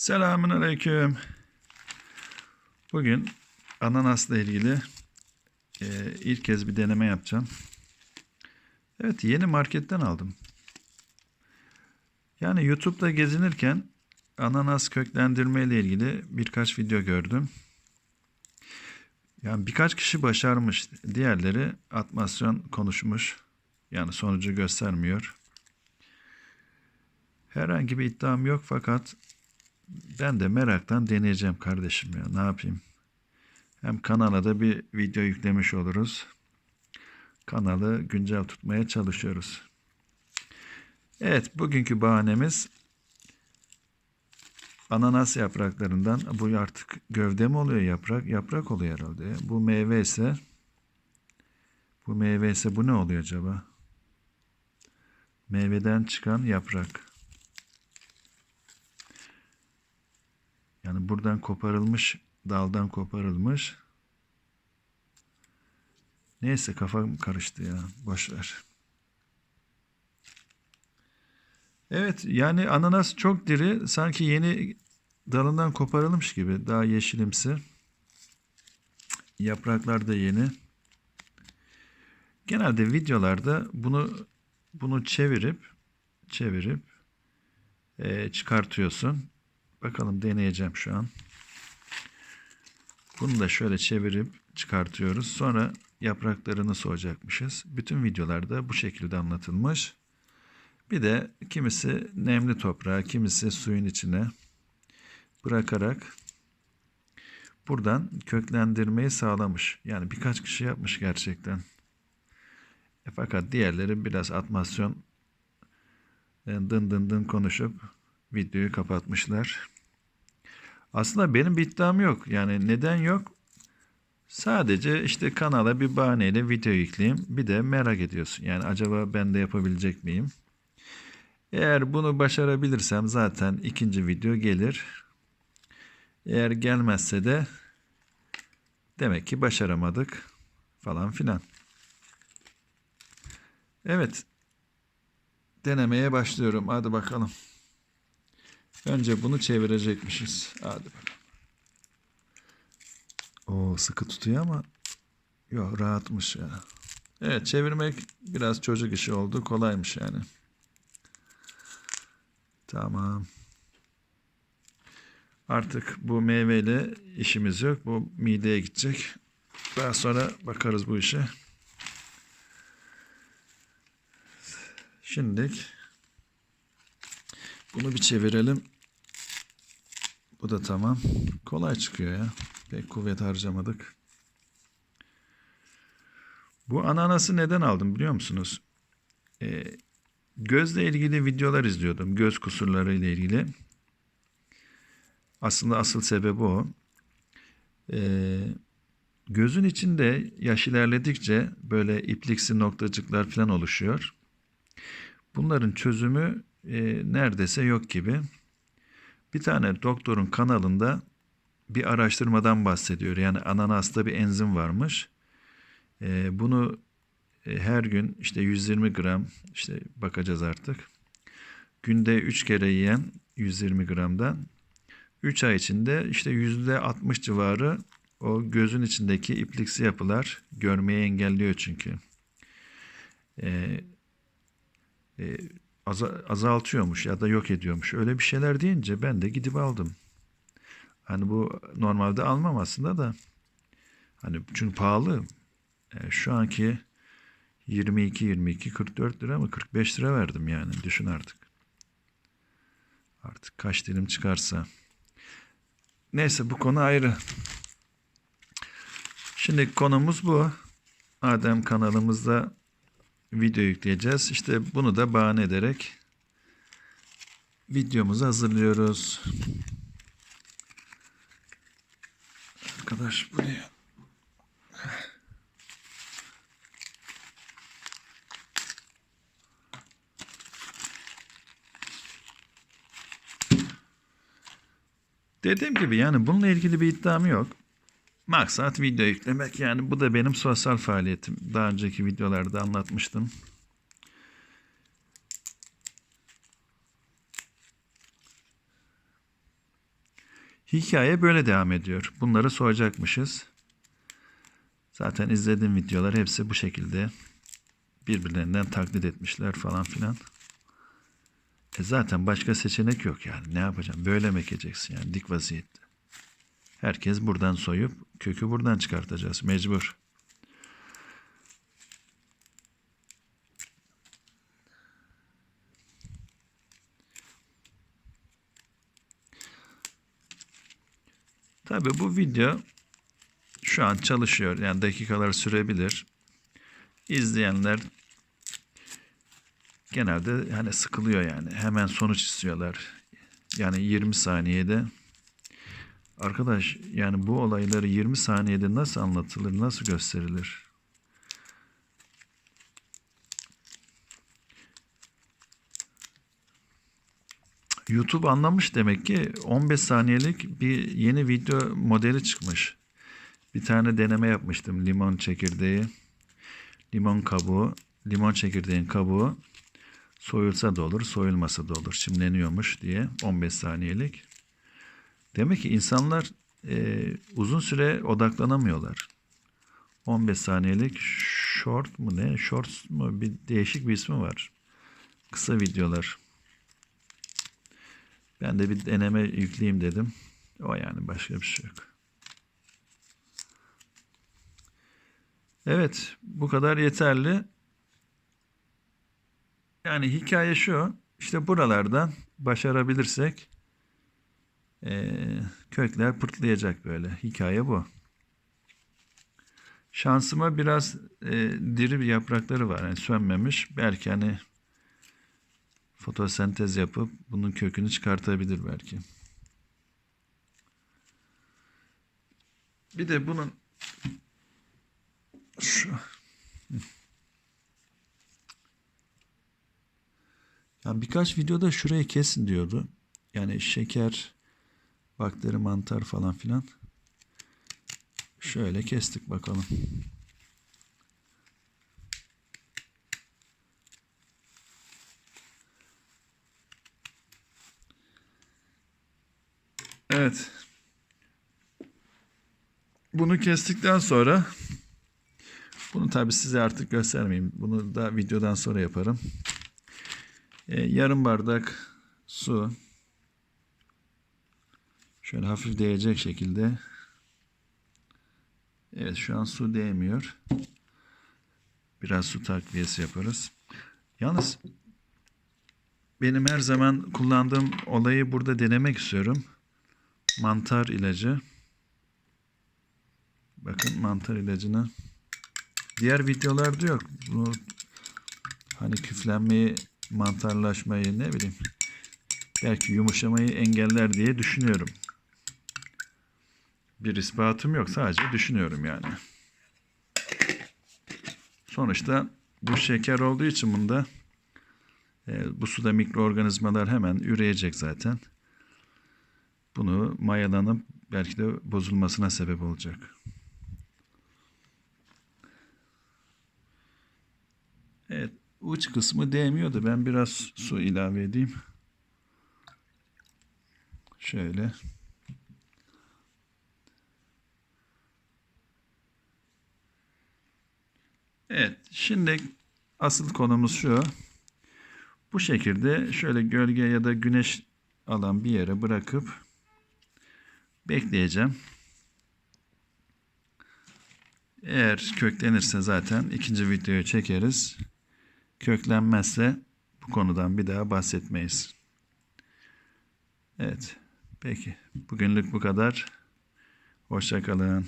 Selamun Aleyküm. Bugün ananasla ilgili e, ilk kez bir deneme yapacağım. Evet yeni marketten aldım. Yani YouTube'da gezinirken ananas köklendirme ile ilgili birkaç video gördüm. Yani birkaç kişi başarmış. Diğerleri atmasyon konuşmuş. Yani sonucu göstermiyor. Herhangi bir iddiam yok fakat ben de meraktan deneyeceğim kardeşim ya. Ne yapayım? Hem kanala da bir video yüklemiş oluruz. Kanalı güncel tutmaya çalışıyoruz. Evet, bugünkü bahanemiz ananas yapraklarından bu artık gövde mi oluyor yaprak? Yaprak oluyor herhalde. Bu meyve ise bu meyve ise bu ne oluyor acaba? Meyveden çıkan yaprak. Yani buradan koparılmış, daldan koparılmış. Neyse kafam karıştı ya. Boş ver. Evet yani ananas çok diri. Sanki yeni dalından koparılmış gibi. Daha yeşilimsi. Yapraklar da yeni. Genelde videolarda bunu bunu çevirip çevirip e, çıkartıyorsun. Bakalım deneyeceğim şu an. Bunu da şöyle çevirip çıkartıyoruz. Sonra yapraklarını soğacakmışız. Bütün videolarda bu şekilde anlatılmış. Bir de kimisi nemli toprağa, kimisi suyun içine bırakarak buradan köklendirmeyi sağlamış. Yani birkaç kişi yapmış gerçekten. E fakat diğerleri biraz atmasyon yani dın dın dın konuşup videoyu kapatmışlar. Aslında benim bir iddiam yok. Yani neden yok? Sadece işte kanala bir bahaneyle video yükleyeyim. Bir de merak ediyorsun. Yani acaba ben de yapabilecek miyim? Eğer bunu başarabilirsem zaten ikinci video gelir. Eğer gelmezse de demek ki başaramadık falan filan. Evet. Denemeye başlıyorum. Hadi bakalım. Önce bunu çevirecekmişiz. Hadi bakalım. O sıkı tutuyor ama yok rahatmış ya. Evet çevirmek biraz çocuk işi oldu. Kolaymış yani. Tamam. Artık bu meyveyle işimiz yok. Bu mideye gidecek. Daha sonra bakarız bu işe. Şimdilik bunu bir çevirelim. Bu da tamam. Kolay çıkıyor ya. Pek kuvvet harcamadık. Bu ananası neden aldım biliyor musunuz? Ee, gözle ilgili videolar izliyordum. Göz kusurları ile ilgili. Aslında asıl sebebi o. Ee, gözün içinde yaş ilerledikçe böyle ipliksi noktacıklar falan oluşuyor. Bunların çözümü e, neredeyse yok gibi. Bir tane doktorun kanalında bir araştırmadan bahsediyor. Yani ananasta bir enzim varmış. E, bunu e, her gün işte 120 gram işte bakacağız artık. Günde 3 kere yiyen 120 gramdan 3 ay içinde işte %60 civarı o gözün içindeki ipliksi yapılar görmeyi engelliyor çünkü. E, e, azaltıyormuş ya da yok ediyormuş. Öyle bir şeyler deyince ben de gidip aldım. Hani bu normalde almam aslında da hani çünkü pahalı. E, şu anki 22 22 44 lira mı 45 lira verdim yani düşün artık. Artık kaç dilim çıkarsa. Neyse bu konu ayrı. Şimdi konumuz bu. Adem kanalımızda video yükleyeceğiz. İşte bunu da bahane ederek videomuzu hazırlıyoruz. Arkadaş bu ne? Dediğim gibi yani bununla ilgili bir iddiam yok. Maksat video yüklemek yani bu da benim sosyal faaliyetim. Daha önceki videolarda anlatmıştım. Hikaye böyle devam ediyor. Bunları soyacakmışız. Zaten izlediğim videolar hepsi bu şekilde birbirlerinden taklit etmişler falan filan. E zaten başka seçenek yok yani. Ne yapacağım? Böyle mi ekeceksin yani dik vaziyette? Herkes buradan soyup kökü buradan çıkartacağız. Mecbur. Tabii bu video şu an çalışıyor. Yani dakikalar sürebilir. İzleyenler genelde hani sıkılıyor yani. Hemen sonuç istiyorlar. Yani 20 saniyede Arkadaş yani bu olayları 20 saniyede nasıl anlatılır, nasıl gösterilir? YouTube anlamış demek ki 15 saniyelik bir yeni video modeli çıkmış. Bir tane deneme yapmıştım limon çekirdeği, limon kabuğu, limon çekirdeğin kabuğu soyulsa da olur, soyulmasa da olur, çimleniyormuş diye 15 saniyelik. Demek ki insanlar e, uzun süre odaklanamıyorlar. 15 saniyelik short mu ne? Shorts mu? Bir değişik bir ismi var. Kısa videolar. Ben de bir deneme yükleyeyim dedim. O yani başka bir şey yok. Evet, bu kadar yeterli. Yani hikaye şu. İşte buralardan başarabilirsek e, kökler pırtlayacak böyle. Hikaye bu. Şansıma biraz e, diri bir yaprakları var. Yani sönmemiş. Belki hani fotosentez yapıp bunun kökünü çıkartabilir belki. Bir de bunun şu ya birkaç videoda şurayı kesin diyordu. Yani şeker, bakteri, mantar falan filan. Şöyle kestik bakalım. Evet. Bunu kestikten sonra bunu tabi size artık göstermeyeyim. Bunu da videodan sonra yaparım. Ee, yarım bardak su. Şöyle hafif değecek şekilde. Evet şu an su değmiyor. Biraz su takviyesi yaparız. Yalnız benim her zaman kullandığım olayı burada denemek istiyorum. Mantar ilacı. Bakın mantar ilacını. Diğer videolarda yok. Bu hani küflenmeyi, mantarlaşmayı ne bileyim. Belki yumuşamayı engeller diye düşünüyorum. Bir ispatım yok. Sadece düşünüyorum yani. Sonuçta bu şeker olduğu için bunda e, bu suda mikroorganizmalar hemen üreyecek zaten. Bunu mayalanıp belki de bozulmasına sebep olacak. Evet, uç kısmı değmiyordu. Ben biraz su ilave edeyim. Şöyle. Evet, şimdi asıl konumuz şu. Bu şekilde şöyle gölge ya da güneş alan bir yere bırakıp bekleyeceğim. Eğer köklenirse zaten ikinci videoyu çekeriz. Köklenmezse bu konudan bir daha bahsetmeyiz. Evet. Peki. Bugünlük bu kadar. Hoşçakalın.